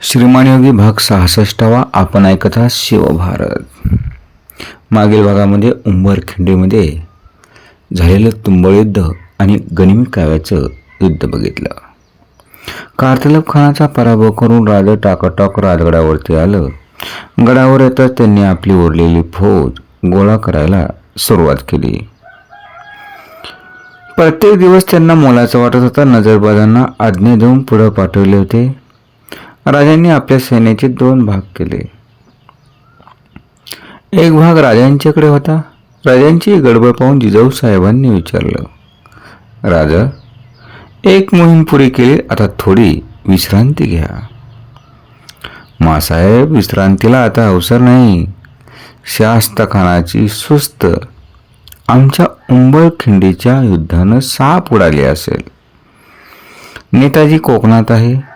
श्रीमान योगी भाग सहासष्टावा आपण ऐकत आहात शिवभारत. मागील भागामध्ये उंबरखिंडीमध्ये झालेलं तुंबळ युद्ध आणि गनिमी काव्याचं युद्ध बघितलं. कार्तलब खानाचा पराभव करून राजा टाकाटाक राजगडावरती आलं. गडावर येताच त्यांनी आपली उरलेली फौज गोळा करायला सुरुवात केली. प्रत्येक दिवस त्यांना मोलाचा वाटत होता. नजरबाजांना आज्ञा देऊन पुढं पाठवले होते. राजांनी आपल्या सैन्याचे दोन भाग केले. एक भाग राजांच्याकडे होता. राजांची गडबड पाहून जिजाऊ साहेबांनी विचारलं राजा एक मोहीम पुरी केली आता थोडी विश्रांती घ्या. मासाहेब विश्रांतीला आता अवसर नाही. शास्तखानाची सुस्त आमच्या उंबरखिंडीच्या युद्धानं साप उडाली असेल. नेताजी कोकणात आहे.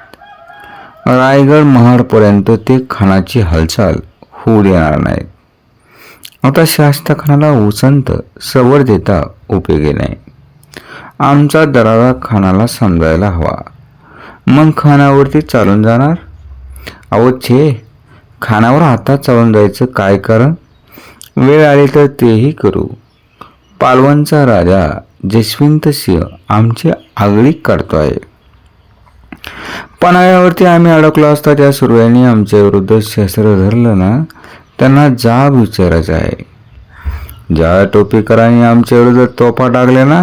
रायगड महाडपर्यंत ते खानाची हालचाल होऊ देणार नाहीत. आता शास्त्रखानाला उसंत सवर देता उपयोगी नाही. आमचा दरारा खानाला समजायला हवा. मग खानावरती चालून जाणार? अहो छे खानावर हातात चालून जायचं काय कारण? वेळ आली तर तेही करू. पालवांचा राजा जसवंत सिंह आमची आगळी आहे. पणाऱ्यावरती आम्ही अडकलो असता त्या सुरव्यांनी आमच्याविरुद्ध शस्त्र धरलं ना त्यांना जाब विचारायचा आहे. ज्या टोपीकरांनी आमच्याविरुद्ध तोफा टाकल्या ना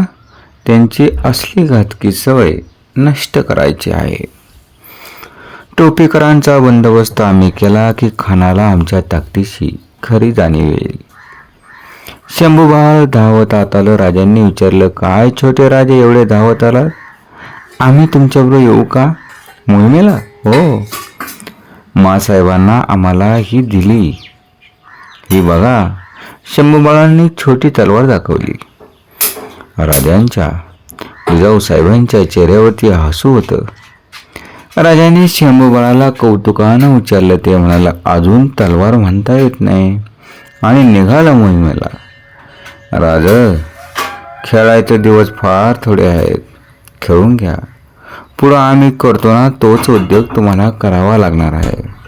त्यांची असली घातकी सवय नष्ट करायची आहे. टोपीकरांचा बंदोबस्त आम्ही केला की खानाला आमच्या ताकदीशी खरी जाणीव येईल. शंभूबाळ धावत आत आलं. राजांनी विचारलं काय छोटे राजे एवढे धावत आलात? आम्ही तुमच्याबरोबर येऊ का? मोहिमेला? हो. मासाहेबांना आम्हाला ही दिली. ही बघा शंभूबाळांनी छोटी तलवार दाखवली. राजांच्या जिजाऊसाहेबांच्या चेहऱ्यावरती हसू होतं. राजाने शंभूबाळाला कौतुकानं विचारलं ते म्हणाला अजून तलवार म्हणता येत नाही आणि निघाला मोहिमेला. राजा खेळायचे दिवस फार थोडे आहेत. खेळून घ्या. पुढं आम्ही करतो ना तोच उद्योग तुम्हाला करावा लागणार आहे.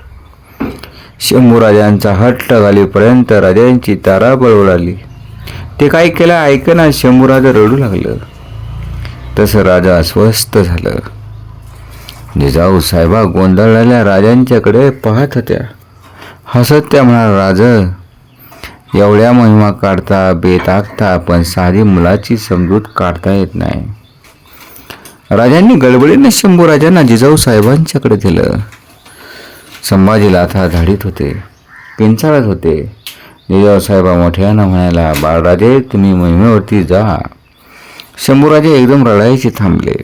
शंभूराजांचा हट्ट घालीपर्यंत राजांची तारा ताराबळ लागली ते काय केलं ऐकना शंभूराजा रडू लागलं. तसं राजा अस्वस्थ झालं. जिजाऊ साहेबा गोंधळलेल्या राजांच्याकडे पाहत होत्या. हसत त्या म्हणाल राजा एवढ्या महिमा काढता बेत आखता पण साधी मुलाची समजूत काढता येत नाही. राजांनी गडबडीने शंभूराजांना जिजाऊ साहेबांच्याकडे दिलं. संभाजीला लाथा धाडीत होते किंचाळत होते. जिजाऊ साहेबा मोठ्यानं म्हणायला बाळराजे तुम्ही मोहिमेवरती जा. शंभूराजे एकदम रडायचे थांबले.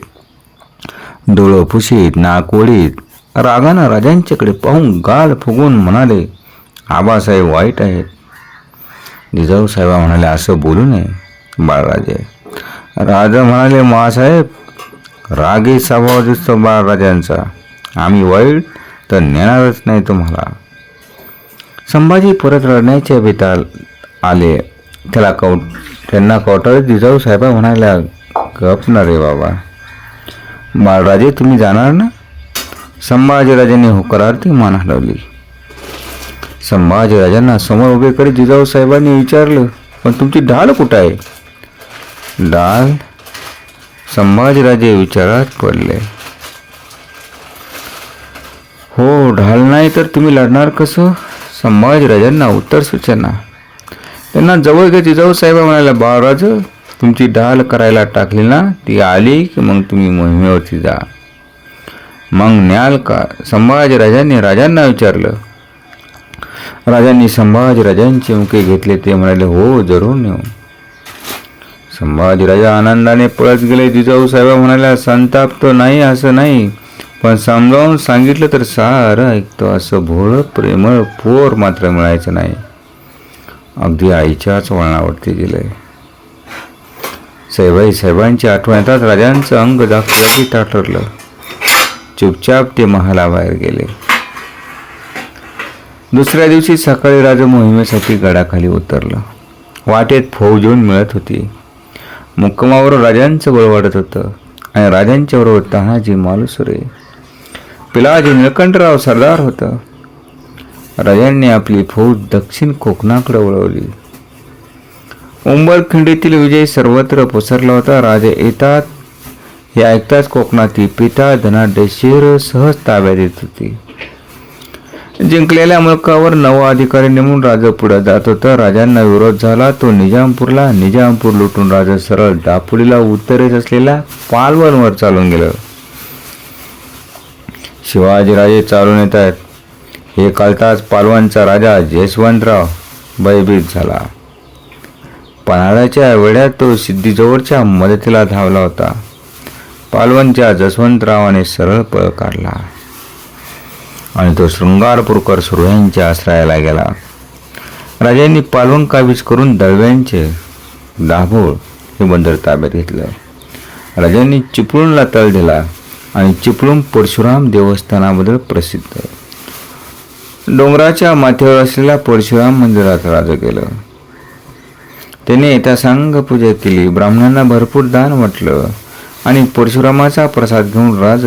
डोळं फुशीत नाक रागानं राजांच्याकडे पाहून गाल फुगून म्हणाले आबासाहेब वाईट आहेत. जिजाऊ साहेबा म्हणाले असं बोलू नये बाळराजे. राजा म्हणाले मासाहेब रागी स्वभाव दिसतो बाळराजांचा आम्ही वाईट तर नेणारच नाही तुम्हाला. संभाजी परत रडण्याच्या बेताल आले. त्याला कौ त्यांना कौटाळत जिजाऊ साहेबा म्हणायला गप ना रे बाबा. बाळराजे तुम्ही जाणार ना? संभाजीराजांनी होकारार्थी मान हलवली. संभाजीराजांना समोर उभे करीत जिजाऊ साहेबांनी विचारलं पण तुमची ढाल कुठं आहे? ढाल संभाजीराजे विचारात पडले. हो ढाल नाही तर तुम्ही लढणार कसं? संभाजीराजांना उत्तर सूचना. त्यांना जवळ घेत जिजाऊ साहेबा म्हणाल्या बाळराज तुमची ढाल करायला टाकली ना ती आली की मग तुम्ही मोहिमेवरती जा. मग न्याल का संभाजीराजांनी राजांना विचारलं. राजांनी संभाजीराजांचे मुके घेतले ते म्हणाले हो जरूर नेऊ. संभाजीराजा आनंदाने पळत गेले. जिजाऊ साहेबा म्हणाल्या संताप तो नाही असं नाही. पण समजावून सांगितलं तर सारं ऐकतो. असं भोळ प्रेमळ पोर मात्र मिळायचं नाही. अगदी आईच्याच वळणावरती गेलंय साहेबाई साहेबांची आठवण येतात राजांचं अंग जागच्यासाठी ताठरलं चुपचाप ते महालाबाहेर गेले. दुसऱ्या दिवशी सकाळी राजा मोहिमेसाठी गडाखाली उतरलं. वाटेत फौज येऊन मिळत होती. मुक्कामावर राजांचं बळ वाढत होतं. आणि राजांच्याबरोबर तानाजी मालुसरे पिलाजी निळकंठराव सरदार होता. राजांनी आपली फौज दक्षिण कोकणाकडे वळवली. उंबरखिंडीतील विजय सर्वत्र पसरला होता. राजे येतात हे ऐकताच कोकणातील पिता धनाढ्य शेर सहज ताब्यात येत होती. जिंकलेल्या मुलकावर नवा अधिकारी नेमून राजा पुढे जात होता. राजांना विरोध झाला. तो निजामपूरला निजामपूर लुटून राजा सरळ दापोलीला उत्तरेस असलेल्या पालवनवर चालून गेलं. शिवाजीराजे चालून येत आहेत. हे कळताच पालवांचा राजा जयसवंतराव भयभीत झाला. पन्हाळ्याच्या वेळ्यात तो सिद्धीजवळच्या मदतीला धावला होता. पालवनच्या जसवंतरावाने सरळ पळ काढला. आणि तो शृंगारपूरकर सुरव्यांच्या आश्रयाला गेला. राजांनी पालवण काबीज करून दळव्यांचे दाभोळ हे बंदर ताब्यात घेतलं. राजांनी चिपळूणला तळ दिला आणि चिपळूण परशुराम देवस्थानाबद्दल प्रसिद्ध. डोंगराच्या माथ्यावर असलेल्या परशुराम मंदिरात राज केलं. त्याने यथासांग पूजा केली. ब्राह्मणांना भरपूर दान म्हटलं आणि परशुरामाचा प्रसाद घेऊन राज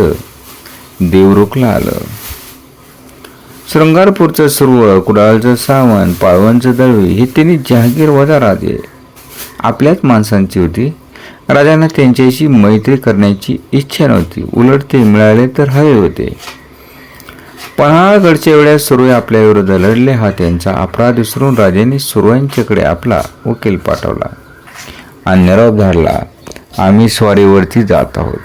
देवरुखला आलं. श्रंगारपूरचं सुरवळ कुडाळचं सावण पाळवणचं दळवी हे त्यांनी जहागीर वजा राजे. आपल्याच माणसांची होती. राजांना त्यांच्याशी मैत्री करण्याची इच्छा नव्हती. उलट ते मिळाले तर हवे होते. पन्हाळगडच्या वेळेस सुरवे आपल्या विरुद्ध लढले हा त्यांचा अपराध विसरून राजांनी सुरवांच्याकडे आपला वकील पाठवला आणि निरोप धाडला आम्ही स्वारीवरती जात आहोत.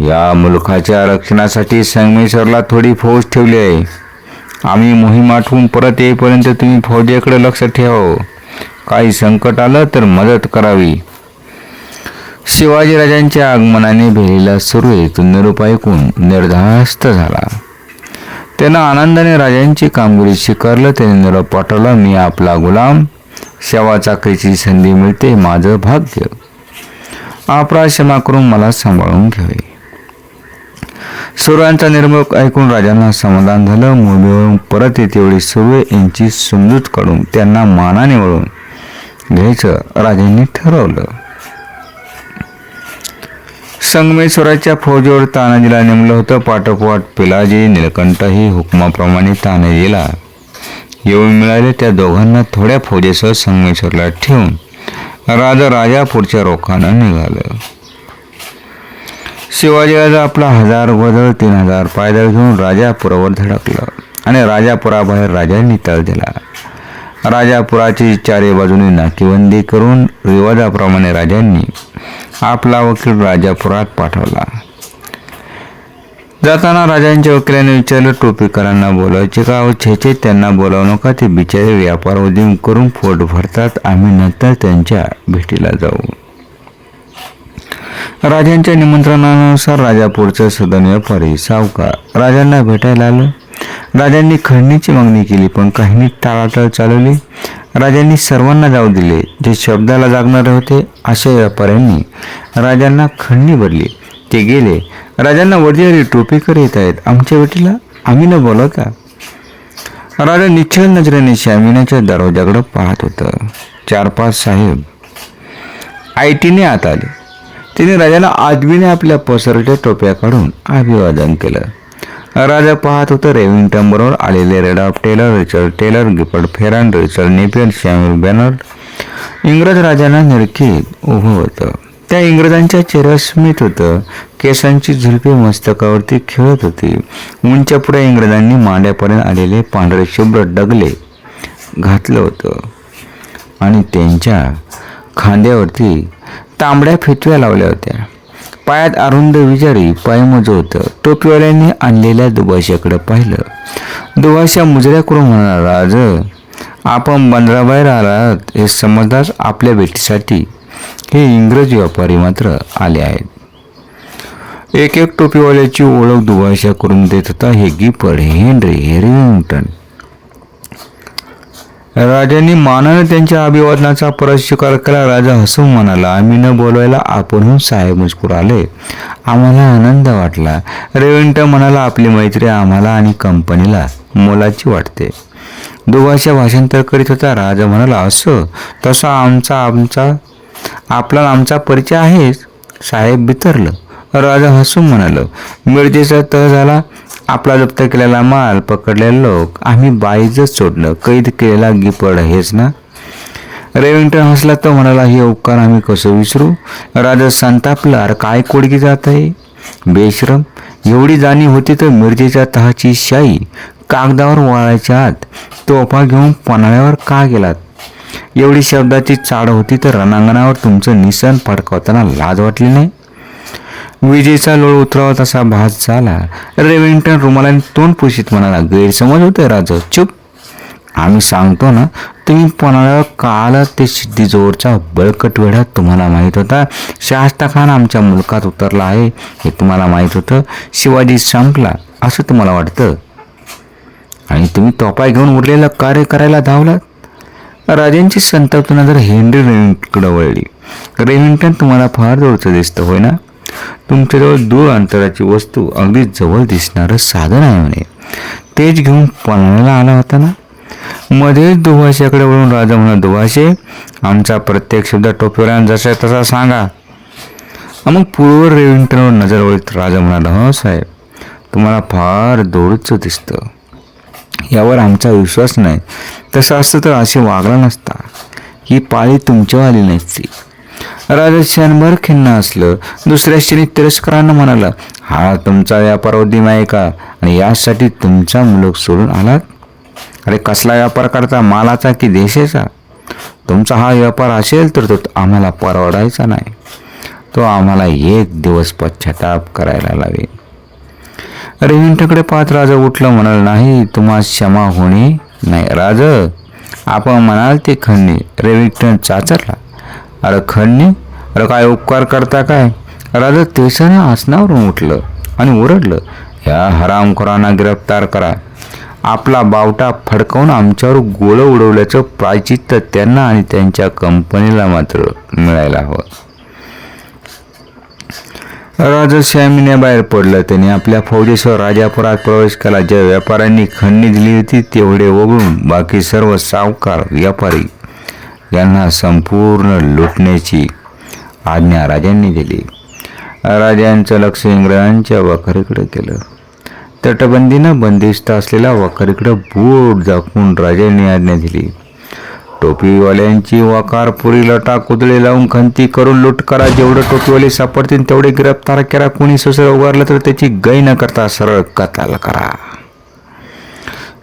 या मुलखाच्या रक्षणासाठी संगमेश्वरला थोडी फौज ठेवली आहे. आम्ही मोहीम आठवून परत येईपर्यंत तुम्ही फौजेकडे लक्ष ठेवा. काही संकट आलं तर मदत करावी. शिवाजीराजांच्या आगमनाने भेलेला सुरवे तो निरोप ऐकून निर्धास्त झाला. त्यानं आनंदाने राजांची कामगिरी स्वीकारलं त्याने निरोप पाठवला मी आपला गुलाम सेवा चाकरीची संधी मिळते माझं भाग्य. अपराध क्षमा करून मला सांभाळून घ्यावे. सुरांचा निर्मक ऐकून राजांना समाधान झालं. मुंबईवरून परत येतेवेळी सुर्वे यांची समजूत काढून त्यांना मानाने वळून घ्यायचं राजांनी ठरवलं. संगमेश्वराच्या फौजेवर तानाजीला नेमलं होतं. पाठोपाठ पिलाजी निलकंठही हुकमाप्रमाणे तानाजीला येऊन मिळाले. त्या दोघांना थोड्या फौजेसह संगमेश्वरला ठेवून राजा राजापूरच्या रोखानं निघालं. शिवाजीराजा आपला हजार बदल तीन हजार पायदळ घेऊन राजापुरावर धडकलं आणि राजापुराबाहेर राजांनी तळ दिला. राजापुराची चारी बाजूने नाकेबंदी करून रिवाजाप्रमाणे राजांनी आपला वकील राजापुरात पाठवला. जाताना राजांच्या वकिलाने विचारलं टोपीकरांना बोलायचे का अहो छेचे त्यांना बोलावू नका ते बिचारे व्यापार उद्यम करून पोट भरतात आम्ही नंतर त्यांच्या भेटीला जाऊ. राजांच्या निमंत्रणानुसार राजापूरचं सदन व्यापारी सावकार. राजांना भेटायला आलं. राजांनी खंडणीची मागणी केली पण काहींनी टाळाटाळ चालवली. राजांनी सर्वांना जाऊ दिले जे शब्दाला जागणारे होते अशा व्यापाऱ्यांनी राजांना खंडणी भरली. ते गेले राजांना वडील टोपीकर येत आहेत. आमच्या भेटीला आम्ही न बोलवता. राजा निश्चल नजरेने शामिनाच्या दरवाजाकडे पाहत होतं. चार पाच साहेब आयटीने आत आले. तिने राजाला आदमीने आपल्या पसरच्या टोप्या काढून अभिवादन केलं. राजा पाहत होतं रेविंग्टन टंबरवर आलेले रेडॉफ Taylor Richard Taylor Gifford Ferran Richard Napier Samuel Bernard इंग्रज राजांना निरखीत उभं होतं. त्या इंग्रजांच्या चेहऱ्यावर स्मित होतं. केसांची झुलपी मस्तकावरती खेळत होती. उंच्या पुढे इंग्रजांनी मांड्यापर्यंत आलेले पांढरे शुभ्र डगले घातलं होतं. आणि त्यांच्या खांद्यावरती तांबड्या फितव्या लावल्या होत्या. पायात अरुंद विजारी पायमोज होतं. टोपीवाल्यांनी आणलेल्या दुभाषाकडे पाहिलं. दुभाषा मुजऱ्या करून म्हणाला राज आपण बंदराबाहेर आलात. हे समजदार आपल्या भेटीसाठी हे इंग्रजी व्यापारी मात्र आले आहेत. एक एक टोपीवाल्याची ओळख दुभाषा करून देत होता. हे गिफर्ड हेनरी हेरिंग्टन राजांनी मानाने त्यांच्या अभिवादनाचा परत स्वीकार केला. राजा हसून म्हणाला आम्ही न बोलवायला आपणहून साहेब मजकूर आले. आम्हाला आनंद वाटला. रेविंट म्हणाला आपली मैत्री आम्हाला आणि कंपनीला मोलाची वाटते. दोघांचे भाषांतर करीत होता. राजा म्हणाला असं? तसा आमचा आमचा आपला आमचा परिचय आहेच. साहेब बितरलं. राजा हसून म्हणाल मिरजेचा तह झाला. आपला जप्त केलेला माल पकडलेले लोक. आम्ही बाईजच सोडलं. कैद केलेला गिपड हेच ना? रेविंग्टन हसला तर म्हणाला हे उपकार आम्ही कसं विसरू? राजा संतापला काय कोडगी जात आहे? बेश्रम एवढी जाणीव होती तर मिरजेच्या तहाची शाई कागदावर वळायच्या आत तोफा घेऊन पन्हाळ्यावर का गेलात? एवढी शब्दाची चाड होती तर रणांगणावर तुमचं निशाण फडकावताना लाज वाटली नाही? विजेचा लोळ उतरावा तसा भास झाला. रेविंग्टन रुमालाने तोंड पुशीत म्हणाला गैरसमज होते राजा चुप. आम्ही सांगतो ना तुम्ही पणाला काल ते सिद्धीजोरचा बळकट वेढा तुम्हाला माहीत होता शास्ता खान आमच्या मुलकात उतरला आहे हे तुम्हाला माहीत होतं शिवाजी संपला असं तुम्हाला वाटतं? आणि तुम्ही तोपाय घेऊन उरलेलं कार्य करायला धावलात? राजांची संतप्तना जर हेनरी रेविंटकडे वळली रेविंटन तुम्हाला फार दूरचं दिसतं होय ना? तुमच्याजवळ दूर अंतराची वस्तू अगदी जवळ दिसणारं साधन आहे म्हणे. तेच घेऊन पळण्याला आला होता ना? मध्येच दुभाषेकडे वळून राजा म्हणा दुभाषे आमचा प्रत्येक शब्द टोपीवर जसा तसा सांगा. मग पूर्व रेविंटनवर नजर वळीत राजा म्हणाला हो साहेब तुम्हाला फार दोडचं दिसतं. यावर आमचा विश्वास नाही. तसं असतं तर असे वागला नसता. ही पाळी तुमच्यावर आली नसती. राजा क्षणभर खिन्न असलं दुसऱ्या क्षणी तिरस्कारानं म्हणाला हा तुमचा व्यापार उद्यम आहे का? आणि यासाठी तुमचा मुलग सोडून आलात? अरे कसला व्यापार करता? मालाचा की देशाचा? तुमचा हा व्यापार असेल तर तो आम्हाला परवडायचा नाही. तो आम्हाला एक दिवस पश्चाताप करायला लावेल. रेविंटकडे पाहत राजा उठलं म्हणाल नाही तुम्हा क्षमा होणे नाही. राज आपण म्हणाल ते खंडे रेविंटन चाचरला. अरे खंडणी अरे काय उपकार करता काय? राजा तेसाने आसनावरून उठलं आणि ओरडलं ह्या हरामखोरांना गिरफ्तार करा. आपला बावटा फडकावून आमच्यावर गोळं उडवल्याचं प्रायचित्त त्यांना आणि त्यांच्या कंपनीला मात्र मिळायला हवं. राजा श्यामीने बाहेर पडलं. त्याने आपल्या फौजेसह राजापुरात प्रवेश केला. ज्या व्यापाऱ्यांनी खंडणी दिली होती तेवढे वगळून बाकी सर्व सावकार व्यापारी यांना संपूर्ण लुटण्याची आज्ञा राजांनी दिली. राजांचं लक्ष इंग्रजांच्या वखारीकडे केलं. तटबंदीनं बंदिस्त असलेल्या वखारीकडे बोट दाखवून राजांनी आज्ञा दिली. टोपीवाल्यांची वाकार पुरीला लटा कुदळे लावून खंती करून लूट करा. जेवढं टोपीवाले सापडतील तेवढे गिरफ्तार करा. कोणी ससर उगारलं तर त्याची गय न करता सरळ कताल करा.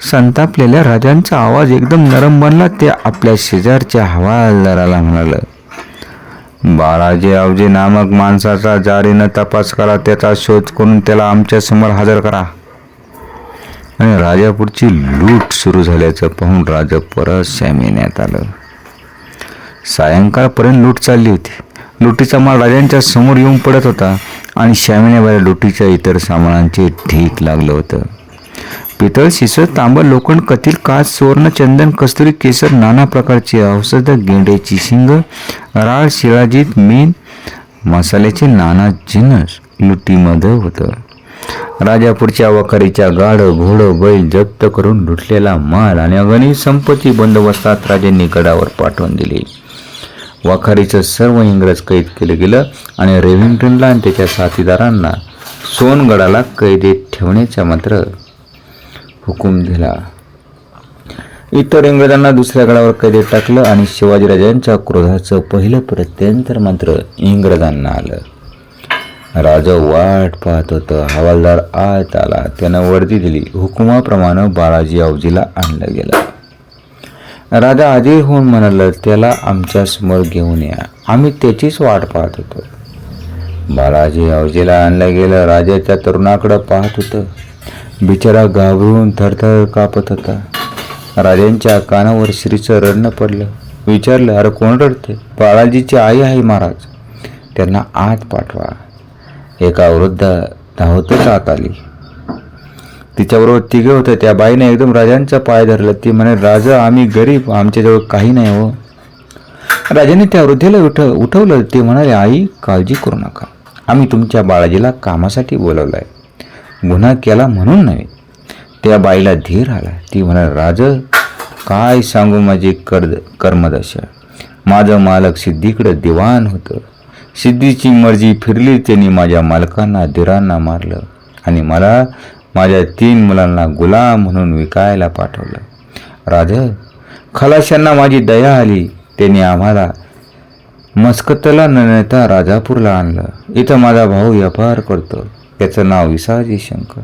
संतापलेल्या राजांचा आवाज एकदम नरम बनला. ते आपल्या शेजारच्या हवालदाराला म्हणालं बाळाजी आवजी नामक माणसाचा जारीनं तपास करा त्याचा शोध करून त्याला आमच्यासमोर हजर करा. आणि राजापूरची लूट सुरू झाल्याचं पाहून राजा परत श्यामिण्यात आलं. सायंकाळपर्यंत लूट चालली होती. लुटीचा माल राजांच्या समोर येऊन पडत होता आणि श्यामिण्याबाहेर लुटीच्या इतर सामानांचे ढीक लागलं होतं. पितळ शिसळ तांबड लोखंड कथील काच सुवर्ण चंदन कस्तुरी केसर नाना प्रकारची औषधं गेंड्याची शिंग राळ शिळाजीत मीन मसाल्याचे नाना जिनस लुटीमध्ये होतं. राजापूरच्या वखारीच्या गाढ घोडं बैल जप्त करून लुटलेला माल आणि अगणित संपत्ती बंदोबस्तात राजांनी गडावर पाठवून दिली. वखारीचं सर्व इंग्रज कैद केलं गेलं आणि रेव्हिंग्टनला आणि त्याच्या साथीदारांना सोनगडाला कैदेत ठेवण्याचा मात्र हुकूम दिला. इतर इंग्रजांना दुसऱ्या गडावर कैदेत टाकलं आणि शिवाजीराजांच्या क्रोधाचं पहिलं प्रत्यंतर मात्र इंग्रजांना आलं. राजा वाट पाहत होतं. हवालदार आत आला. त्यानं वर्दी दिली. हुकुमाप्रमाणे बाळाजी आवजीला आणलं गेलं. राजा आधी होऊन म्हणालं त्याला आमच्यासमोर घेऊन या. आम्ही त्याचीच वाट पाहत होतो. बाळाजी आवजीला आणलं गेलं. राजा त्या तरुणाकडं पाहत होतं. बिचारा घाबरून थरथर कापत होता. राजांच्या कानावर श्रीचं रडणं पडलं. विचारलं अरे कोण रडते बाळाजीची आई आहे महाराज. त्यांना आत पाठवा. एका वृद्ध धावतच आत आली. तिच्याबरोबर तिघे होते. त्या बाईने एकदम राजांचा पाय धरला. ती म्हणे राजा आम्ही गरीब. आमच्याजवळ काही नाही हो. राजाने त्या वृद्धेला उठ उठवलं. ते म्हणाले आई काळजी करू नका. आम्ही तुमच्या बाळाजीला कामासाठी बोलवलं आहे गुन्हा केला म्हणून नव्हे. त्या बाईला धीर आला. ती म्हणाल राज काय सांगू माझी कर्द कर्मदशा? माझं मालक सिद्धीकडं दिवाण होतं. सिद्धीची मर्जी फिरली त्यांनी माझ्या मालकांना धीरांना मारलं आणि मला माझ्या तीन मुलांना गुलाम म्हणून विकायला पाठवलं. राज खलाशांना माझी दया आली. त्यांनी आम्हाला मस्कतला न नेता राजापूरला आणलं. इथं माझा भाऊ व्यापार करतो. त्याचं नाव विसाजी शंकर.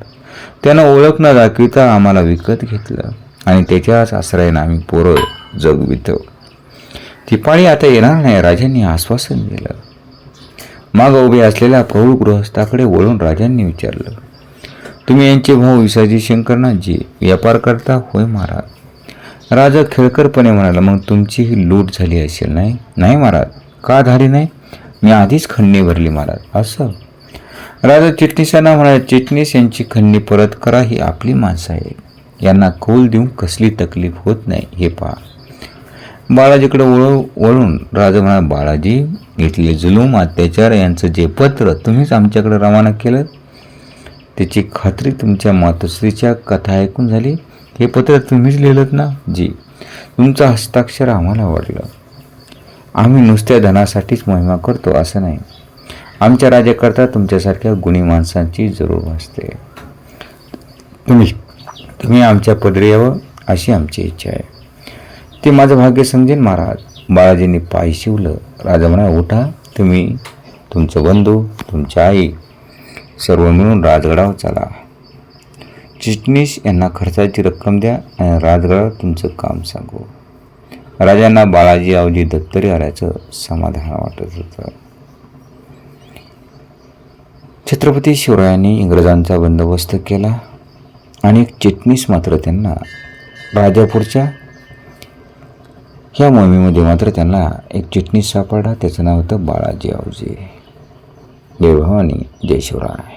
त्यानं ओळख न दाखविता आम्हाला विकत घेतलं आणि त्याच्याच आश्रयानं आम्ही पोरं जगवितो ती पाणी आता येणार नाही राजांनी आश्वासन दिलं. मागं उभे असलेल्या प्रौढ गृहस्थाकडे वळून राजांनी विचारलं तुम्ही यांचे भाऊ विसाजी शंकरनाथजी जी व्यापार करता होय महाराज? राजा खेळकरपणे म्हणाला मग तुमची ही लूट झाली असेल नाही? नाही महाराज. का झाली नाही? मी आधीच खंडणी भरली महाराज. असं? राजा चिटणीसांना म्हणाले चिटणीस यांची खंडणी परत करा ही आपली माणसं आहेत यांना कौल देऊन कसली तकलीफ होत नाही हे पहा. बाळाजीकडे वळू वळून राजा म्हणाला बाळाजी इथले जुलूम अत्याचार यांचं जे पत्र तुम्हीच आमच्याकडे रवाना केलं त्याची खात्री तुमच्या मातोश्रीच्या कथा ऐकून झाली. हे पत्र तुम्हीच लिहिलं ना? जी तुमचं हस्ताक्षर आम्हाला आवडलं आम्ही नुसत्या धनासाठीच महिमा करतो असं नाही. आमच्या राज्याकरता तुमच्यासारख्या गुणी माणसांची जरूर भासते तुम्ही तुम्ही आमच्या पदरी यावं अशी आमची इच्छा आहे. ते माझं भाग्य समजेन महाराज. बाळाजींनी पाय शिवलं. राजा म्हणा उठा तुम्ही तुमचं बंधू तुमची आई सर्व मिळून राजगडावर चला. चिटणीस यांना खर्चाची रक्कम द्या आणि राजगडावर तुमचं काम सांगू. राजांना बाळाजी आवजी दत्तरी आल्याचं समाधान वाटत होतं. छत्रपती शिवरायांनी इंग्रजांचा बंदोबस्त केला आणि एक चिटणीस मात्र त्यांना राजापूरच्या ह्या मोहिमेमध्ये मात्र त्यांना एक चिटणीस सापडला. त्याचं नाव होतं बाळाजी आवजे. जय भवानी जय शिवराय.